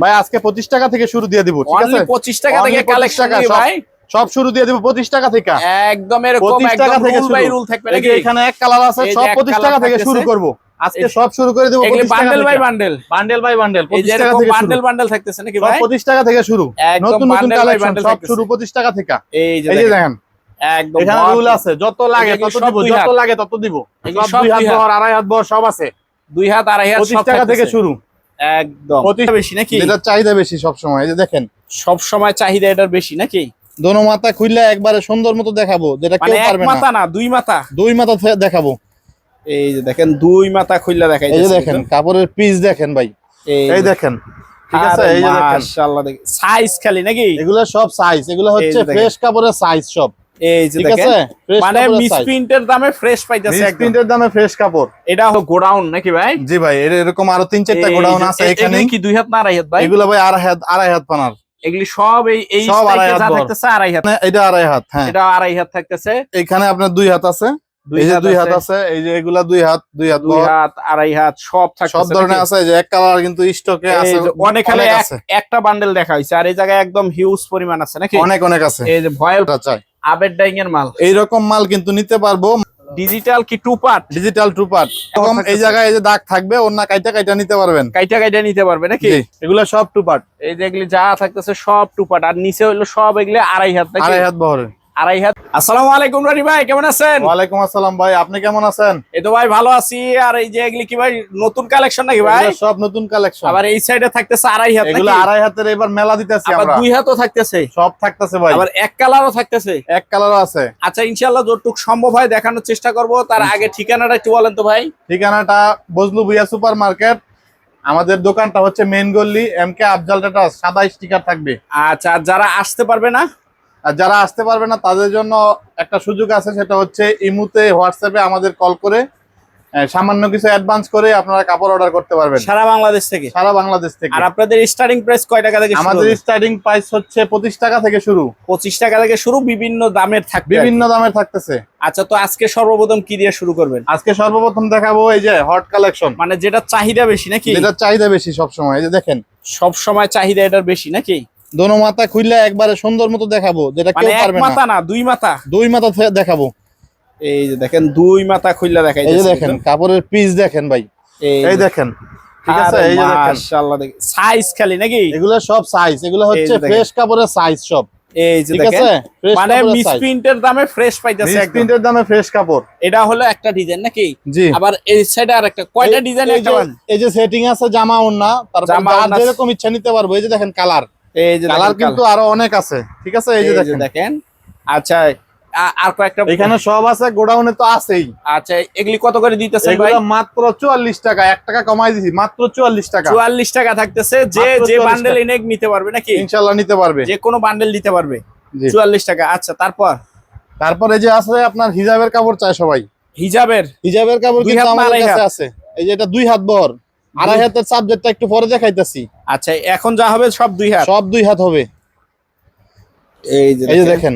ভাই আজকে পঁচিশ টাকা থেকে শুরু দিয়ে দিব ঠিক আছে? 25 টাকা থেকে কালেকশন ভাই। সব শুরু দিয়ে দিব পঁচিশ টাকা থেকে। একদম এরকম টাকা থেকে রুল বাই শুরু। রুল থাকবে নাকি? এখানে এক কালার আছে সব পঁচিশ টাকা থেকে শুরু করব। আজকে সব শুরু করে দেবো পঁচিশ টাকা বান্ডেল বাই থেকে। বান্ডেল বান্ডেল বাই বান্ডেল পঁচিশ টাকা থেকে শুরু। বান্ডেল বান্ডেল থাকতেছে নাকি ভাই? পঁচিশ টাকা থেকে শুরু। নতুন নতুন কালেকশন সব শুরু পঁচিশ টাকা থেকে। এই যে দেখেন, একদম এখানে রুল আছে যত লাগে তত দিব যত। লাগে তত দিব। সব দুই হাত বহর আড়াই হাত বহর সব আছে। দুই হাত আড়াই হাত পঁচিশ টাকা থেকে শুরু। একদম। বেশি নাকি? যেটার চাহিদা বেশি সব সময় এই যে দেখেন। সব সময় চাহিদা এটার বেশি নাকি? দোনো মাথা খুললে একবারে সুন্দর মতো দেখাবো যেটা মানে কেউ পারবে না। মাথা না দুই মাথা? দুই মাথা দেখাবো। এই যে দেখেন দুই মাথা খুললা দেখাই এই যে দেখেন কাপড়ের পিস দেখেন ভাই। এই দেখেন ঠিক আছে? এই যে দেখেন। মাশাআল্লাহ দেখেন সাইজ খালি নাকি? এগুলো সব সাইজ এগুলো হচ্ছে ফ্রেশ কাপড়ের সাইজ সব। এই যে দেখেন মানে কাপড়ের মিস সাইজ প্রিন্টের দামে ফ্রেশ পাইতেছে একদম। দামে ফ্রেশ কাপড়। এটা হলো গোডাউন নাকি ভাই? জি ভাই এরকম আরও তিন চারটা গোডাউন আছে এখানে। কি দুই হাত না আড়াই হাত ভাই? এগুলো ভাই আড়াই হাত আড়াই হাত পানার। এগুলি সব এই এই সব আড়াই হাত থাকতেছে আড়াই হাত। মানে এটা আড়াই হাত হ্যাঁ। এটা আড়াই হাত থাকতেছে। এখানে আপনার দুই হাত আছে। দুই এই যে দুই হাত আছে, এই যে এগুলা দুই হাত দুই হাত দুই হাত আড়াই হাত সব থাকতেছে সব ধরনের আছে এই যে এক কালার কিন্তু স্টকে আছে অনেক এক- আছে। একটা বান্ডেল দেখা হয়েছে আর এই জায়গায় একদম হিউজ পরিমাণ আছে নাকি? অনেক অনেক আছে। এই যে ভয়েল চাই। আবের ডাইং এর মাল। এইরকম মাল কিন্তু নিতে পারব। ডিজিটাল কি two part digital two part এরকম এই জায়গায় এই যে দাগ থাকবে অন্য কাইটা কাইটা নিতে পারবেন। কাইটা কাইটা নিতে পারবে নাকি? এগুলো সব টু পার্ট এই যেগুলি যা থাকতেছে সব টু পার্ট আর নিচে হইল সব এগুলো আড়াই হাত আড়াই হাত বহরের। আড়াই হাত। আসসালামু আলাইকুম রানি ভাই কেমন আছেন? ওয়ালাইকুম আসসালাম ভাই আপনি কেমন আছেন? এই তো ভাই ভালো আছি। আর এই যে এগুলি কি ভাই নতুন কালেকশন নাকি ভাই? সব নতুন কালেকশন আবার এই সাইডে থাকতেছে আড়াই হাত এগুলো আড়াই হাতের এবার মেলা দিতেছি আমরা। দুই হাতও থাকতেছে। সব থাকতেছে ভাই। আবার এক কালারও থাকতেছে। এক কালারও আছে। আচ্ছা ইনশাল্লাহ যতটুক সম্ভব হয় দেখানোর চেষ্টা করব। তার আগে ঠিকানাটা একটু বলেন তো ভাই। ঠিকানাটা বজলু ভুইয়া সুপার মার্কেট আমাদের দোকানটা হচ্ছে মেইন গল্লি এম কে আফজাল টাটা সাদা স্টিকার থাকবে। আচ্ছা যারা আসতে পারবে না আর যারা আসতে পারবে না তাদের জন্য একটা সুযোগ আছে সেটা হচ্ছে ইমুতে হোয়াটসঅ্যাপে আমাদের কল করে সামান্য কিছু অ্যাডভান্স করে আপনারা কাপড় অর্ডার করতে পারবেন। সারা বাংলাদেশ থেকে? সারা বাংলাদেশ থেকে। আর আপনাদের স্টার্টিং প্রাইস কয় টাকা থেকে আমাদের স্টার্টিং প্রাইস হচ্ছে পঁচিশ টাকা থেকে শুরু। পঁচিশ টাকা থেকে শুরু বিভিন্ন দামের থাকবে বিভিন্ন দামের থাকতেছে। আচ্ছা তো আজকে সর্বপ্রথম কি দিয়ে শুরু করবেন? আজকে সর্বপ্রথম দেখাবো এই যে হট কালেকশন মানে যেটা চাহিদা বেশি নাকি? যেটার চাহিদা বেশি সবসময় এই যে দেখেন। সব সময় চাহিদা এটার বেশি নাকি? দোনো মাথা খুললে একবারে সুন্দর মতো দেখাবো যেটা মানে কেউ পারবে না। মাথা না দুই মাথা? দুই মাথা দেখাবো। এই যে দেখেন দুই মাথা খুললা দেখাই এই যে দেখেন কাপড়ের পিস দেখেন ভাই। এই দেখেন ঠিক আছে? এই যে দেখেন। মাশাআল্লাহ দেখেন সাইজ খালি নাকি? এগুলো সব সাইজ এগুলো হচ্ছে ফ্রেশ কাপড়ের সাইজ সব। এই যে দেখেন মানে কাপড়ের মিস সাইজ প্রিন্টের দামে ফ্রেশ পাইতেছে একদম। প্রিন্টের দামে ফ্রেশ কাপড়। এটা হলো একটা ডিজাইন নাকি? আবার এই সাইডে আরেকটা কয়টা ডিজাইন এই একটা এই যে সেটিং আছে জামা ওন্না তারপর যার যেরকম ইচ্ছা নিতে পারব এই যে দেখেন কালার এই যে কালার কিন্তু আরও অনেক আছে। ঠিক আছে? এই যে দেখেন। আচ্ছা আর কয়েকটা এখানে সব আছে গোডাউনে তো আছেই। আচ্ছা এগুলি কত করে দিতেছেন ভাই? এগুলো মাত্র চুয়াল্লিশ টাকা এক টাকা কমাই দিছি মাত্র চুয়াল্লিশ টাকা। চুয়াল্লিশ টাকা থাকতেছে যে যে বান্ডেল। এনে নিতে পারবে নাকি? ইনশাল্লাহ নিতে পারবে। যে কোনো বান্ডেল নিতে পারবে। জি। চুয়াল্লিশ টাকা আচ্ছা তারপর? তারপরে যে আছে আপনার হিজাবের কাপড় চায় সবাই। হিজাবের? হিজাবের কাপড় কিন্তু আমাদের কাছে আছে। এই যে এটা দুই হাত বহর। আড়াই হাতের সাবজেক্টটা একটু পরে দেখাইতেছি। আচ্ছা এখন যা হবে সব দুই হাত? সব দুই হাত হবে। এই যে এই যে দেখেন,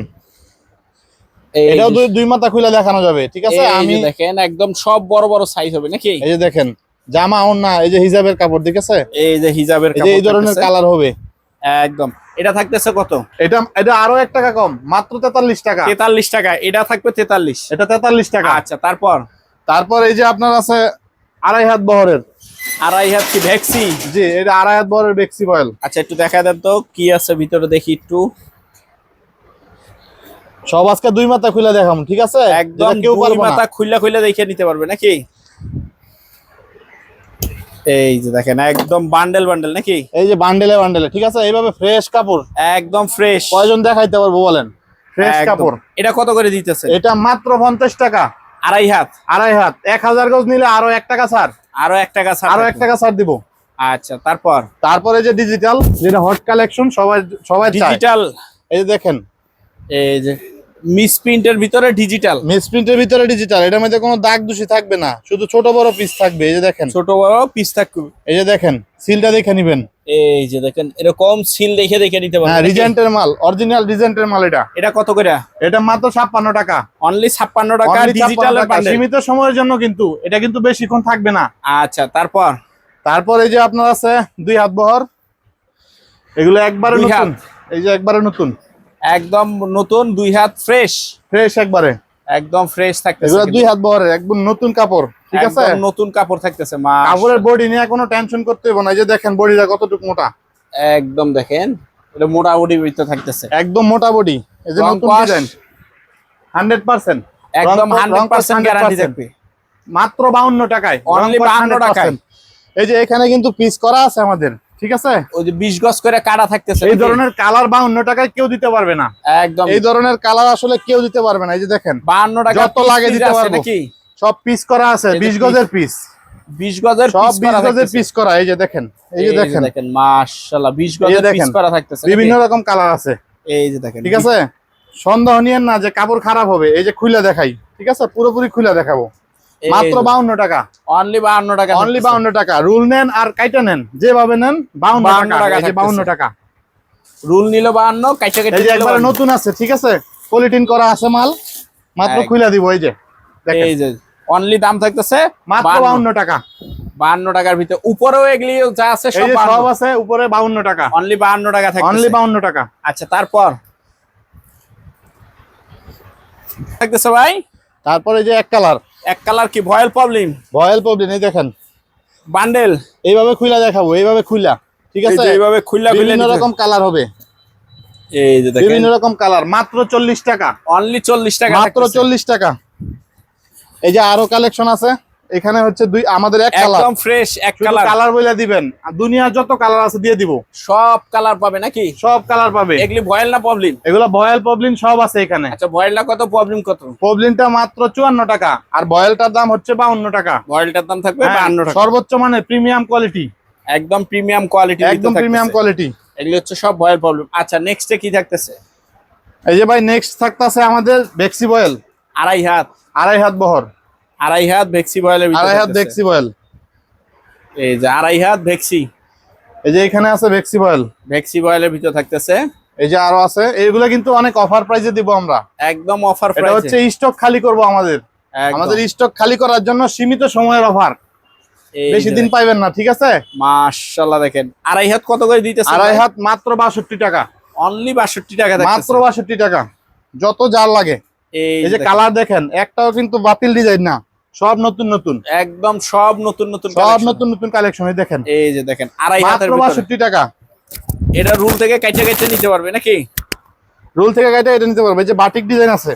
এটাও দুই দুই মাথা খুলে দেখানো যাবে ঠিক আছে? আমি দেখেন একদম সব বড় বড় সাইজ হবে নাকি? এই যে দেখেন জামা ওন্না এই যে হিজাবের কাপড় ঠিক আছে? এই যে হিজাবের এই এই ধরনের কালার হবে। একদম। এটা থাকতেছে কত? এটা এটা আরও এক টাকা কম মাত্র তেতাল্লিশ টাকা। তেতাল্লিশ টাকা এটা থাকবে তেতাল্লিশ। এটা তেতাল্লিশ টাকা। আচ্ছা তারপর? তারপর এই যে আপনার আছে আড়াই হাত বহরের। আড়াই হাত কি ভ্যাক্সি? জি এটা আড়াই হাত বহরের বেক্সি বয়েল। আচ্ছা একটু দেখা দেন তো কি আছে ভিতরে দেখি একটু। সব আজকে দুই মাথা খুলে দেখাম ঠিক আছে? একদম কেউ পারবে মাথা খুললা খুললা দেখে নিতে পারবে নাকি? এই যে দেখেন একদম বান্ডেল বান্ডেল নাকি? এই যে বান্ডেলে বান্ডেলে ঠিক আছে? এইভাবে ফ্রেশ কাপড়। একদম ফ্রেশ। কয়জন দেখাইতে পারব বলেন? ফ্রেশ কাপড়। এটা কত করে দিতেছে? এটা মাত্র পঞ্চাশ টাকা। আড়াই হাত। আড়াই হাত। এক হাজার গজ নিলে আরও এক টাকা ছাড়। আরও এক টাকা ছাড় আরও এক। টাকা ছাড় দিব। আচ্ছা তারপর? তারপরে যে ডিজিটাল যেটা হট কালেকশন সবাই সবাই ডিজিটাল এই যে দেখেন। এই যে মিস প্রিন্টের ভিতরে ডিজিটাল মিস প্রিন্টের ভিতরে ডিজিটাল এটার মধ্যে কোনো দাগ দূষি থাকবে না। শুধু ছোট বড় পিস থাকবে এই যে দেখেন। ছোট বড় পিস থাকবে। এই যে দেখেন সিলটা দেখে নিবেন। এই যে দেখেন এরকম সিল দেখে দেখে নিতে হ্যাঁ পারবেন। নাকি? রিজেন্টের মাল অরিজিনাল রিজেন্টের মাল এটা। এটা কত করে? এটা মাত্র ছাপ্পান্ন টাকা। অনলি ছাপ্পান্ন টাকা ডিজিটাল। সীমিত সময়ের জন্য কিন্তু এটা কিন্তু বেশিক্ষণ থাকবে না। আচ্ছা তারপর? তারপর এই যে আপনার আছে দুই হাত বহর। এগুলো একবারে নতুন। এই যে একবারে নতুন। একদম নতুন দুই হাত ফ্রেশ ফ্রেশ একবারে। একদম ফ্রেশ থাকতেছে এগুলো দুই হাত বহরের একদম নতুন কাপড় ঠিক আছে? একদম নতুন কাপড় থাকতেছে মা কাপড়ের বডি নিয়ে কোনো টেনশন করতে হবে না। এই যে দেখেন বডিটা কতটুকু মোটা? একদম দেখেন এটা মোটামুটি ভিতরে থাকতেছে। একদম মোটা বডি এই যে নতুন ডিজাইন হান্ড্রেড পার্সেন্ট একদম হান্ড্রেড পার্সেন্ট গ্যারান্টি থাকবে। মাত্র বাউন্ন টাকায়। Only রং কস 52 টাকায়। এই যে এখানে কিন্তু পিস করা আছে আমাদের। ঠিক আছে? ওই যে বিশ গজ করে কাটা থাকতেছে এই ধরনের কালার বাউন্ন টাকায় কেউ দিতে পারবে না। একদম। এই ধরনের কালার আসলে কেউ দিতে পারবে না এই যে দেখেন। বাহান্ন টাকা যত লাগে দিতে পারব। সব পিস করা আছে এই যে বিশ piece। গজের পিস বিশ গজের পিস বিশ করা গজের পিস করা এই যে দেখেন এই এই যে যে দেখেন। দেখেন মাশাআল্লাহ বিশ এই যে গজের পিস করা থাকতেছে বিভিন্ন রকম কালার আছে। এই যে দেখেন ঠিক আছে? সন্দেহ নিয়েন না যে কাপড় খারাপ হবে এই যে খুলে দেখাই ঠিক আছে? পুরোপুরি খুলে দেখাবো। মাত্র বাউন্ন টাকা। অনলি বাহান্ন টাকা অনলি। বাউন্ন টাকা। রুল নেন আর কাইটা নেন। যেভাবে নেন বাউন্ন 52 টাকা বাউন্ন। টাকা। রুল নিল বাহান্ন কাইটা কেটে একবারে নতুন আছে ঠিক আছে? পলিটিন করা আছে মাল। মাত্র খুলে দিব এই যে। এই যে অনলি দাম থাকতেছে মাত্র বাউন্ন। টাকা। বাহান্ন টাকার ভিতরে। উপরেও এগুলি যা আছে সব সব আছে উপরে বাউন্ন টাকা। অনলি বাহান্ন টাকা থাকে অনলি বাউন্ন টাকা। আচ্ছা তারপর? থাকতেছে ভাই? তারপরে যে এক কালার। এক কালার কি? ভয়েল প্রবলেম? ভয়েল প্রবলেম এই দেখেন। বান্ডেল? এইভাবে খুইলা দেখাবো এইভাবে খুইলা ঠিক আছে? এইভাবে খুললে বিভিন্ন রকম কালার হবে। এই যে দেখেন। বিভিন্ন রকম কালার মাত্র চল্লিশ টাকা। অনলি চল্লিশ টাকা মাত্র থাকতেছে। চল্লিশ টাকা। এই যে আরও কালেকশন আছে। এখানে হচ্ছে দুই আমাদের এক কালার একদম ফ্রেশ এক কালার কালার বইলা দিবেন। আর দুনিয়ার যত কালার আছে দিয়ে দিব। সব কালার পাবে নাকি? সব কালার পাবে। এগুলি ভয়েল না প্রবলেম? এগুলো ভয়েল প্রবলেম সব আছে এখানে। আচ্ছা ভয়েলটা কত প্রবলেম কত? প্রবলেমটা মাত্র চুয়ান্ন টাকা। আর ভয়েলটার দাম হচ্ছে বাউন্ন টাকা। ভয়েলটার দাম থাকবে হ্যাঁ, বাহান্ন টাকা। সর্বোচ্চ মানে প্রিমিয়াম কোয়ালিটি একদম প্রিমিয়াম কোয়ালিটি একদম প্রিমিয়াম কোয়ালিটি এগুলি হচ্ছে সব ভয়েল প্রবলেম আচ্ছা নেক্সটে কি থাকতেছে? এই যে ভাই নেক্সট থাকতেছে আমাদের বেক্সি বয়েল আড়াই হাত। আড়াই হাত বহর। আড়াই হাত ভেক্সি ভিতরে আড়াই হাত ভেক্সি বয়েল। এই যে আড়াই হাত ভেক্সি। এই যে এখানে আছে ভেক্সি বয়েল। ভেক্সি ভয়েলের ভিতরে থাকতেছে। এই যে আরও আছে এইগুলো কিন্তু অনেক অফার প্রাইসে দিব আমরা। একদম অফার এটা হচ্ছে স্টক খালি করব আমাদের। আমাদের স্টক খালি করার জন্য সীমিত সময়ের অফার বেশি দিন পাইবেন না ঠিক আছে? মাশাআল্লাহ দেখেন। আড়াই হাত কত করে দিতেছে আড়াই হাত মাত্র বাষট্টি টাকা। অনলি 62 টাকা মাত্র থাকতেছে বাষট্টি টাকা। যত যার লাগে। এই যে কালার দেখেন। একটাও কিন্তু বাতিল ডিজাইন না। সব নতুন নতুন। একদম সব নতুন নতুন সব নতুন নতুন কালেকশন দেখেন। এই যে দেখেন আড়াই ভিতরে। বাষট্টি টাকা। এটা রুল থেকে কাইটে কাইটে নিতে পারবে নাকি? রুল থেকে গাইটা এটা নিতে পারবে। এই যে বাটিক ডিজাইন আছে।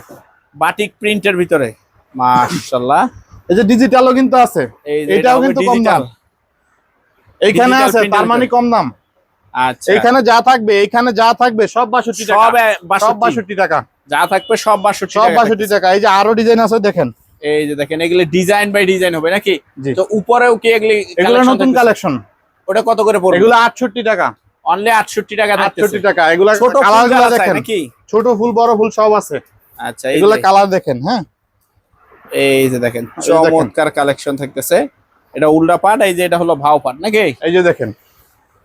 বাটিক প্রিন্টের ভিতরে। মাশাআল্লাহ। এই যে ডিজিটালও কিন্তু আছে। এটাও কিন্তু কম। দাম। এইখানে আছে তার মানে কম দাম। আচ্ছা। এইখানে যা থাকবে এইখানে যা থাকবে সব বাষট্টি টাকা। সব সব 62 বাষট্টি টাকা। যা থাকবে সব 62 সব টাকা বাষট্টি টাকা। এই যে আরও ডিজাইন আছে দেখেন। এই যে দেখেন এগুলো ডিজাইন বাই ডিজাইন হবে নাকি? তো উপরেও কি এগুলি এগুলো নতুন কালেকশন ওটা কত করে পড়বে? এগুলো আটষট্টি টাকা। অনলি 68 টাকা থাকতেছে। আটষট্টি টাকা। এগুলো ছোট কালারগুলো দেখেন। নাকি? ছোট ফুল বড় ফুল সব আছে। আচ্ছা এগুলো কালার দেখেন হ্যাঁ? এই যে দেখেন। চমৎকার কালেকশন থাকতেছে। এটা উল্টা পাট এই যে এটা হলো ভাও পাট নাকি? এই যে দেখেন।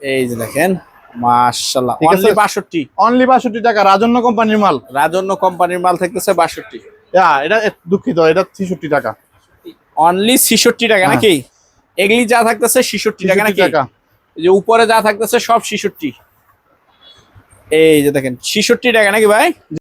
এই যে দেখেন মাশাআল্লাহ। অনলি 62 অনলি বাষট্টি। টাকা রাজন্য কোম্পানির মাল। রাজন্য কোম্পানির মাল থাকতেছে 62 ইয়া, এটা দুঃখিত এটা ছেষট্টি টাকা। অনলি 66 টাকা হ্যাঁ। নাকি? এগুলি যা থাকতেছে 66 টাকা নাকি? যে উপরে যা থাকতেছে সব 66 এই যে দেখেন 66 টাকা নাকি ভাই?